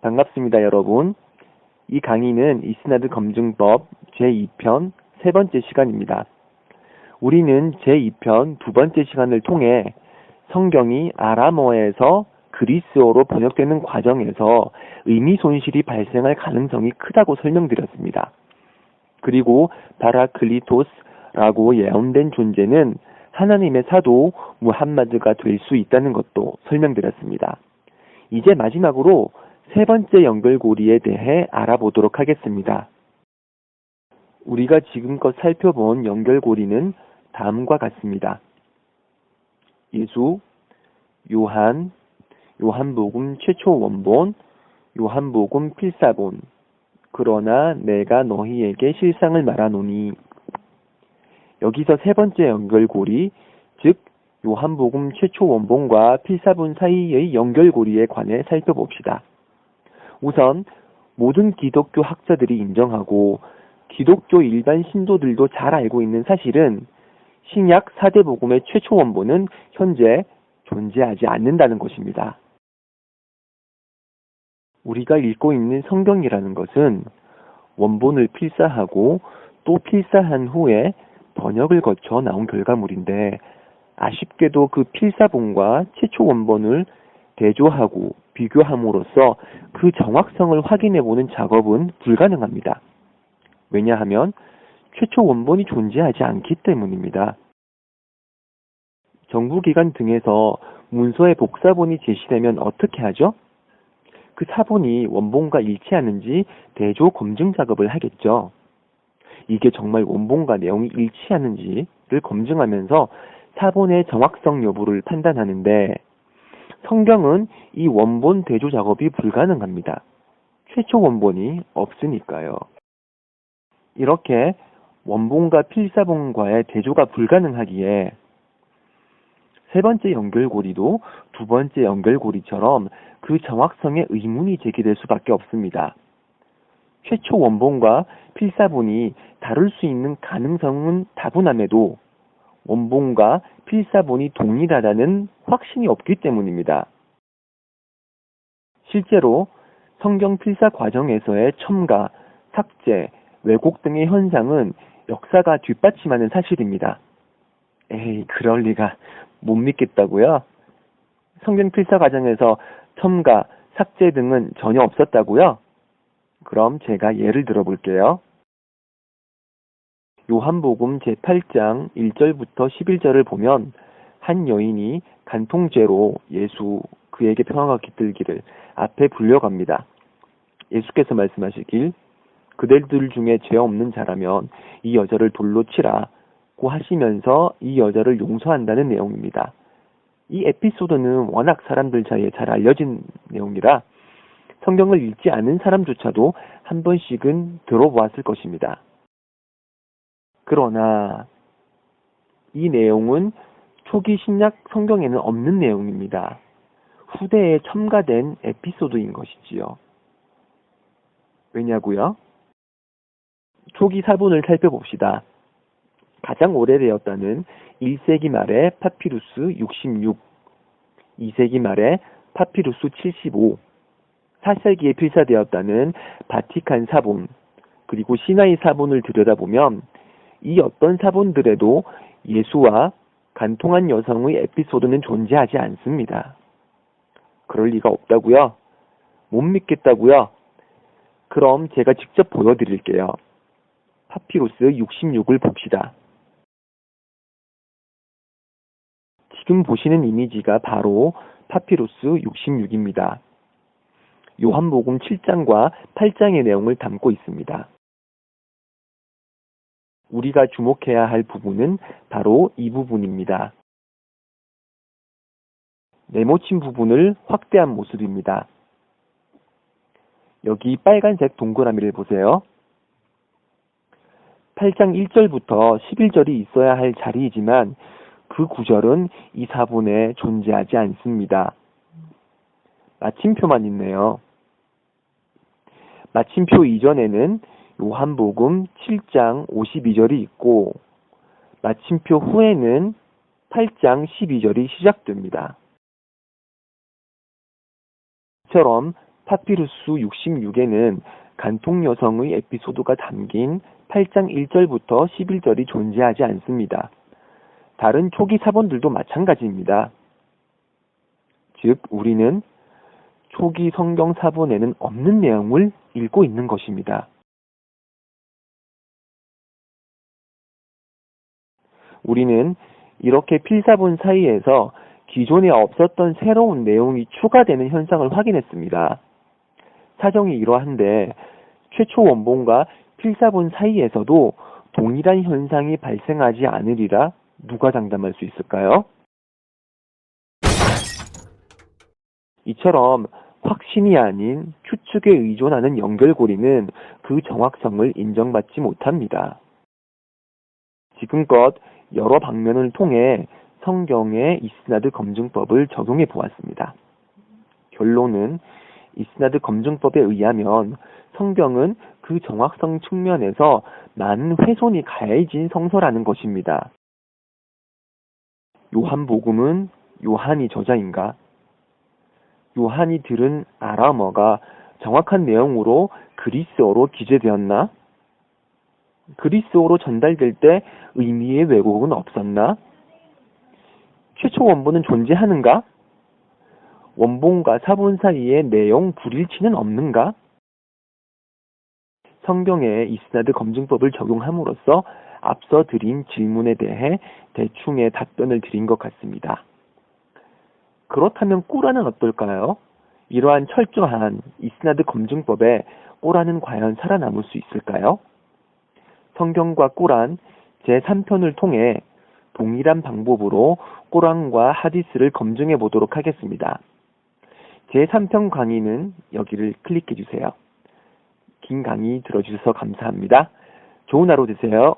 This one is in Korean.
반갑습니다, 여러분. 이 강의는 이스나드 검증법 제2편 세 번째 시간입니다. 우리는 제2편 두 번째 시간을 통해 성경이 아람어에서 그리스어로 번역되는 과정에서 의미 손실이 발생할 가능성이 크다고 설명드렸습니다. 그리고 바라클리토스라고 예언된 존재는 하나님의 사도 무함마드가 될 수 있다는 것도 설명드렸습니다. 이제 마지막으로 세 번째 연결고리에 대해 알아보도록 하겠습니다. 우리가 지금껏 살펴본 연결고리는 다음과 같습니다. 예수, 요한, 요한복음 최초 원본, 요한복음 필사본, 그러나 내가 너희에게 실상을 말하노니 여기서 세 번째 연결고리, 즉 요한복음 최초 원본과 필사본 사이의 연결고리에 관해 살펴봅시다. 우선 모든 기독교 학자들이 인정하고 기독교 일반 신도들도 잘 알고 있는 사실은 신약 사대 복음의 최초 원본은 현재 존재하지 않는다는 것입니다. 우리가 읽고 있는 성경이라는 것은 원본을 필사하고 또 필사한 후에 번역을 거쳐 나온 결과물인데 아쉽게도 그 필사본과 최초 원본을 대조하고 비교함으로써 그 정확성을 확인해 보는 작업은 불가능합니다. 왜냐하면 최초 원본이 존재하지 않기 때문입니다. 정부기관 등에서 문서의 복사본이 제시되면 어떻게 하죠? 그 사본이 원본과 일치하는지 대조 검증 작업을 하겠죠. 이게 정말 원본과 내용이 일치하는지를 검증하면서 사본의 정확성 여부를 판단하는데 성경은 이 원본 대조 작업이 불가능합니다. 최초 원본이 없으니까요. 이렇게 원본과 필사본과의 대조가 불가능하기에 세 번째 연결고리도 두 번째 연결고리처럼 그 정확성에 의문이 제기될 수밖에 없습니다. 최초 원본과 필사본이 다룰 수 있는 가능성은 다분함에도 원본과 필사본이 동일하다는 확신이 없기 때문입니다. 실제로 성경 필사 과정에서의 첨가, 삭제, 왜곡 등의 현상은 역사가 뒷받침하는 사실입니다. 에이, 그럴 리가 못 믿겠다고요? 성경 필사 과정에서 첨가, 삭제 등은 전혀 없었다고요? 그럼 제가 예를 들어 볼게요. 요한복음 제8장 1절부터 11절을 보면 한 여인이 간통죄로 예수 그에게 평화가 깃들기를 앞에 불려갑니다. 예수께서 말씀하시길 그들들 중에 죄 없는 자라면 이 여자를 돌로 치라고 하시면서 이 여자를 용서한다는 내용입니다. 이 에피소드는 워낙 사람들 사이에 잘 알려진 내용이라 성경을 읽지 않은 사람조차도 한 번씩은 들어보았을 것입니다. 그러나 이 내용은 초기 신약 성경에는 없는 내용입니다. 후대에 첨가된 에피소드인 것이지요. 왜냐고요? 초기 사본을 살펴봅시다. 가장 오래되었다는 1세기 말에 파피루스 66, 2세기 말에 파피루스 75, 4세기에 필사되었다는 바티칸 사본, 그리고 시나이 사본을 들여다보면 이 어떤 사본들에도 예수와 간통한 여성의 에피소드는 존재하지 않습니다. 그럴 리가 없다고요? 못 믿겠다고요? 그럼 제가 직접 보여드릴게요. 파피루스 66을 봅시다. 지금 보시는 이미지가 바로 파피루스 66입니다. 요한복음 7장과 8장의 내용을 담고 있습니다. 우리가 주목해야 할 부분은 바로 이 부분입니다. 네모친 부분을 확대한 모습입니다. 여기 빨간색 동그라미를 보세요. 8장 1절부터 11절이 있어야 할 자리이지만 그 구절은 이 사본에 존재하지 않습니다. 마침표만 있네요. 마침표 이전에는 요한복음 7장 52절이 있고 마침표 후에는 8장 12절이 시작됩니다. 처럼 파피루스 66에는 간통 여성의 에피소드가 담긴 8장 1절부터 11절이 존재하지 않습니다. 다른 초기 사본들도 마찬가지입니다. 즉, 우리는 초기 성경 사본에는 없는 내용을 읽고 있는 것입니다. 우리는 이렇게 필사본 사이에서 기존에 없었던 새로운 내용이 추가되는 현상을 확인했습니다. 사정이 이러한데 최초 원본과 필사본 사이에서도 동일한 현상이 발생하지 않으리라 누가 장담할 수 있을까요? 이처럼 확신이 아닌 추측에 의존하는 연결고리는 그 정확성을 인정받지 못합니다. 지금껏 여러 방면을 통해 성경의 이스나드 검증법을 적용해 보았습니다. 결론은 이스나드 검증법에 의하면 성경은 그 정확성 측면에서 많은 훼손이 가해진 성서라는 것입니다. 요한복음은 요한이 저자인가? 요한이 들은 아람어가 정확한 내용으로 그리스어로 기재되었나? 그리스어로 전달될 때 의미의 왜곡은 없었나? 최초 원본은 존재하는가? 원본과 사본 사이에 내용 불일치는 없는가? 성경의 이스나드 검증법을 적용함으로써 앞서 드린 질문에 대해 대충의 답변을 드린 것 같습니다. 그렇다면 꾸라는 어떨까요? 이러한 철저한 이스나드 검증법에 꾸라는 과연 살아남을 수 있을까요? 성경과 꾸란 제3편을 통해 동일한 방법으로 꾸란과 하디스를 검증해 보도록 하겠습니다. 제3편 강의는 여기를 클릭해 주세요. 긴 강의 들어주셔서 감사합니다. 좋은 하루 되세요.